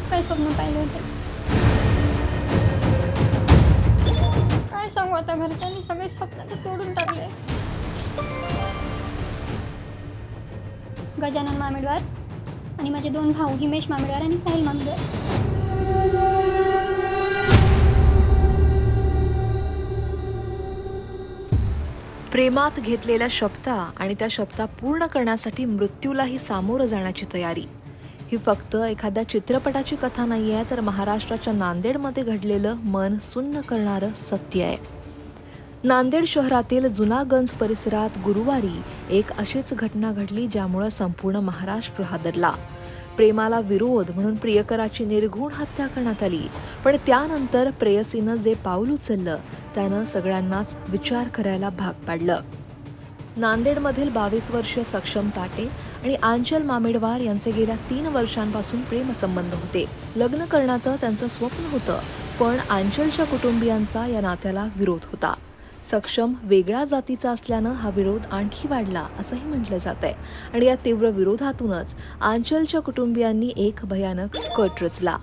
खूप काही स्वप्न पाहिले होते. काय सांगू आता घरच्यांनी सगळे स्वप्न तर तोडून टाकले. गजानन मामेडवार आणि माझे दोन भाऊ हिमेश मामेडवार आणि साहिल मामेडवार. प्रेमात घेतलेल्या शब्दा आणि त्या शब्दा पूर्ण करण्यासाठी मृत्यूलाही सामोरं जाण्याची तयारी. ही फक्त एखाद्या चित्रपटाची कथा नाही आहे तर महाराष्ट्राच्या नांदेडमध्ये घडलेलं मन सुन्न करणारं सत्य आहे. नांदेड शहरातील जुनागंज परिसरात गुरुवारी एक अशीच घटना घडली ज्यामुळं संपूर्ण महाराष्ट्र हादरला. प्रेमाला विरोध म्हणून प्रियकराची निर्घुण हत्या करण्यात आली. पण त्यानंतर प्रेयसीनं जे पाऊल उचललं त्यानं सगळ्यांनाच विचार करायला भाग पाडलं. नांदेडमधील बावीस वर्षीय सक्षम ताटे आणि आंचल मामेडवार यांचे गेल्या तीन वर्षांपासून प्रेमसंबंध होते. लग्न करण्याचं त्यांचं स्वप्न होतं पण आंचलच्या कुटुंबियांचा या नात्याला विरोध होता. सक्षम वेगळ्या जातीचा असल्यानं हा विरोध आणखी वाढला असंही म्हटलं जात आहे आणि या तीव्र विरोधातूनच आंचलच्या कुटुंबियांनी एक भयानक कट रचला.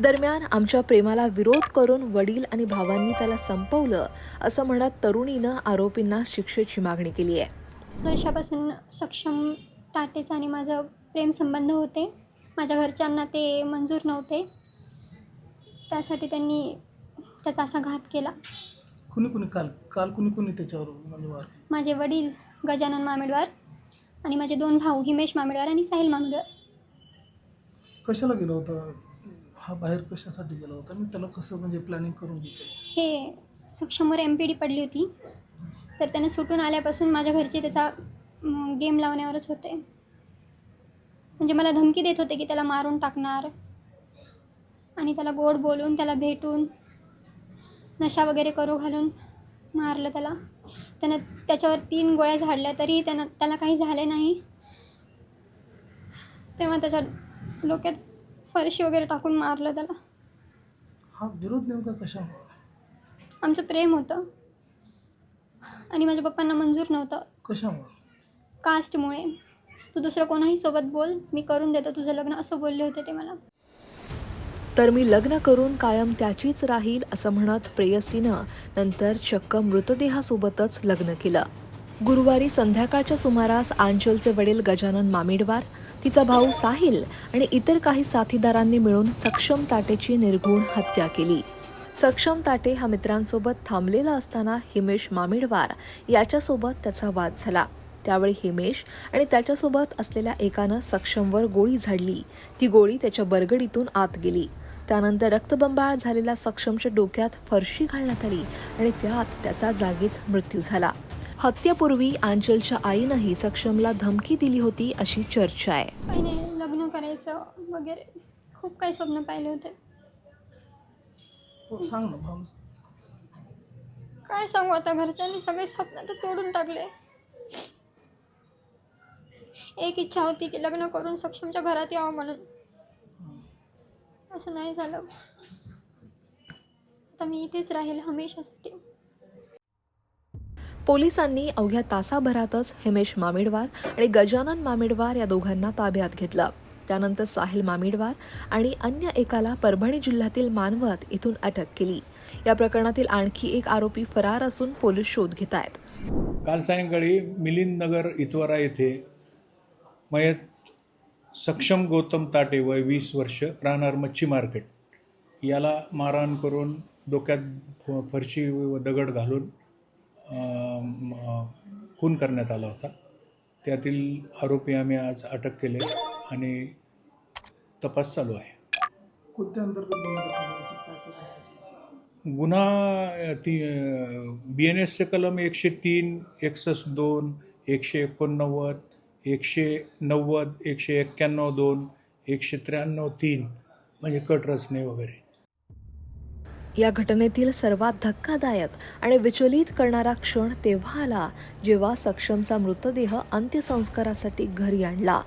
दरम्यान आमच्या प्रेमाला विरोध करून वडील आणि भावांनी त्याला संपवलं असं म्हणत तरुणीनं आरोपींना शिक्षेची मागणी केली आहे वर्षापासून सक्षम टाटेचं आणि माझं प्रेमसंबंध होते. माझ्या घरच्यांना ते मंजूर नव्हते. त्यासाठी त्यांनी त्याचा असा घात केला. कुणी कुणी काल काल कुणी कुणी त्याच्यावर म्हणजे वार? माझे वडील गजानन मामेडवार आणि माझे दोन भाऊ हिमेश मामेडवार आणि साहिल मामेडवार. कशाला गेला होता? हा बाहेर कशासाठी गेला होता? आणि त्याला कसं म्हणजे प्लॅनिंग करून घेतलं? हे सक्षमवर एम पी डी पडली होती. तर त्याने सुटून आल्यापासून माझ्या घरचे त्याचा गेम लावण्यावरच होते. म्हणजे मला धमकी देत होते की त्याला मारून टाकणार आणि त्याला गोड बोलून त्याला भेटून नशा वगैरे करू घालून मारलं त्याला. त्यानं त्याच्यावर तीन गोळ्या झाडल्या तरी त्यानं त्याला काही झाले नाही. तेव्हा त्याच्या डोक्यात फरशी वगैरे टाकून मारलं त्याला. हा विरोध नेमका कशामुळे? आमचं प्रेम होतं. आणि माझ्या पप्पांना मंजूर नव्हतं. कशामुळे? कास्टमुळे. तू दुसरं कोणाही सोबत बोल मी करून देतो तुझं लग्न असं बोलले होते ते मला. तर मी लग्न करून कायम त्याचीच राहील असं म्हणत प्रेयसीनं नंतर चक्क मृतदेहासोबतच लग्न केलं. गुरुवारी संध्याकाळच्या सुमारास आंचलचे वडील गजानन मामिडवार तिचा भाऊ साहिल आणि इतर काही साथीदारांनी मिळून सक्षम ताटेची निर्घुण हत्या केली. सक्षम ताटे हा मित्रांसोबत थांबलेला असताना हिमेश मामिडवार याच्यासोबत त्याचा वाद झाला. त्यावेळी हिमेश आणि त्याच्यासोबत असलेल्या एकानं सक्षमवर गोळी झाडली. ती गोळी त्याच्या बरगडीतून आत गेली. त्यानंतर रक्तबंबाळ झालेल्या सक्षमच्या डोक्यात फरशी घालण्यात आली आणि त्यात त्याचा जागीच मृत्यू झाला. हत्येपूर्वी आंचलच्या आईनंही सक्षमला धमकी दिली होती अशी चर्चा आहे. काही नाही लग्न करायचं वगैरे खूप काही स्वप्न पाहिले होते. हो सांग ना भाऊ. काय सांगू आता घरच्यांनी सगळे स्वप्न तर तोडून टाकले. एक इच्छा होती की लग्न करून सक्षमच्या घरात यावं म्हणून. असं नाही झालं. आता मी इथेच राहील हमेशासाठी. पोलिसांनी अवघ्या तासाभरातच हिमेश मामिडवार आणि गजानन मामिडवार या दोघांना ताब्यात घेतलं. त्यानंतर साहिल मामिडवार आणि अन्य एकाला परभणी जिल्ह्यातील मानवत इथून अटक केली. या प्रकरणातील आणखी एक आरोपी फरार असून पोलीस शोध घेत आहेत काल सायंकाळी मिलिंद नगर इतवारा येथे मयत सक्षम गौतम ताटे वय वीस वर्ष राहणार मच्छी मार्केट. याला मारहाण करून डोक्यात फ- फरशी व दगड घालून खून करण्यात आला होता. त्यातील आरोपी आम्ही आज अटक केले आणि तपास चालू आहे? गुन्हा ती बी एन एसचे कलम एकशे तीन एकसष्ट दोन एकशे एकोणनव्वद एकशे नव्वद एकशे एक्क्याण्णव दोन एकशे त्र्याण्णव तीन म्हणजे कट रचने वगैरे. या घटनेतील सर्वात धक्कादायक आणि विचलित करणारा क्षण तेव्हा आला जेव्हा सक्षमचा मृतदेह अंत्यसंस्कारासाठी घरी आणला.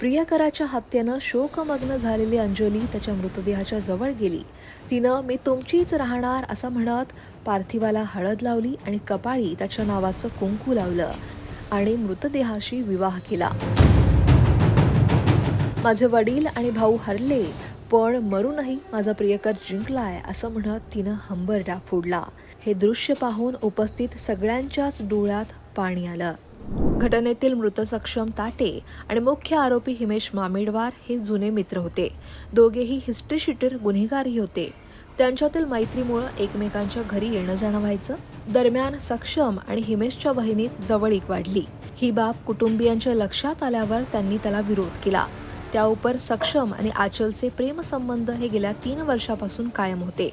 प्रियकराच्या हत्येनं शोकमग्न झालेली अंजली त्याच्या मृतदेहाच्या जवळ गेली. तिनं मी तुमचीच राहणार असं म्हणत पार्थिवाला हळद लावली आणि कपाळी त्याच्या नावाचं कुंकू लावलं. आणि मृतदेहाशी विवाह केला. माझे वडील आणि भाऊ हरले पण मरूनही माझा प्रियकर जिंकलाय असं म्हणत तिनं हंबरडा फोडला हे दृश्य पाहून उपस्थित सगळ्यांच्याच डोळ्यात पाणी आलं. घटनेतील मृत सक्षम ताटे आणि मुख्य आरोपी हिमेश मामेडवार हे जुने मित्र होते. दोघेही हिस्ट्रीशीटर गुन्हेगारही होते. त्यांच्यातील मैत्रीमुळं एकमेकांच्या घरी येणं जाणं व्हायचं दरम्यान सक्षम आणि हिमेशच्या बहिणीत जवळीक वाढली. ही बाब कुटुंबियांच्या लक्षात आल्यावर त्यांनी त्याला विरोध केला. त्याउपर सक्षम आणि आचलचे प्रेमसंबंध हे गेल्या तीन वर्षापासून कायम होते.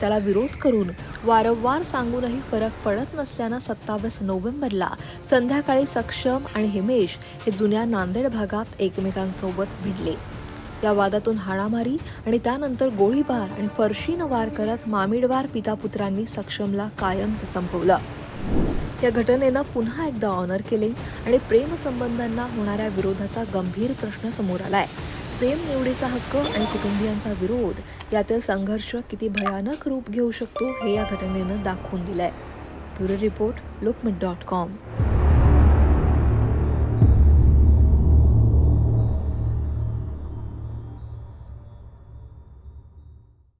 त्याला विरोध करून वारंवार सांगूनही फरक पडत नसल्यानं सत्तावीस नोव्हेंबरला संध्याकाळी सक्षम आणि हिमेश हे जुन्या नांदेड भागात एकमेकांसोबत भिडले. या वादातून हाणामारी आणि त्यानंतर गोळीबार आणि फरशीनं वार करत मामिडवार पितापुत्रांनी सक्षमला कायमचं संपवलं. या घटनेनं पुन्हा एकदा ऑनर केले आणि प्रेमसंबंधांना होणाऱ्या विरोधाचा गंभीर प्रश्न समोर आलाय. प्रेम निवडीचा हक्क आणि कुटुंबियांचा विरोध यातील संघर्ष किती भयानक रूप घेऊ शकतो हे या घटनेनं दाखवून दिलंय. Bureau report Lokmat dot com.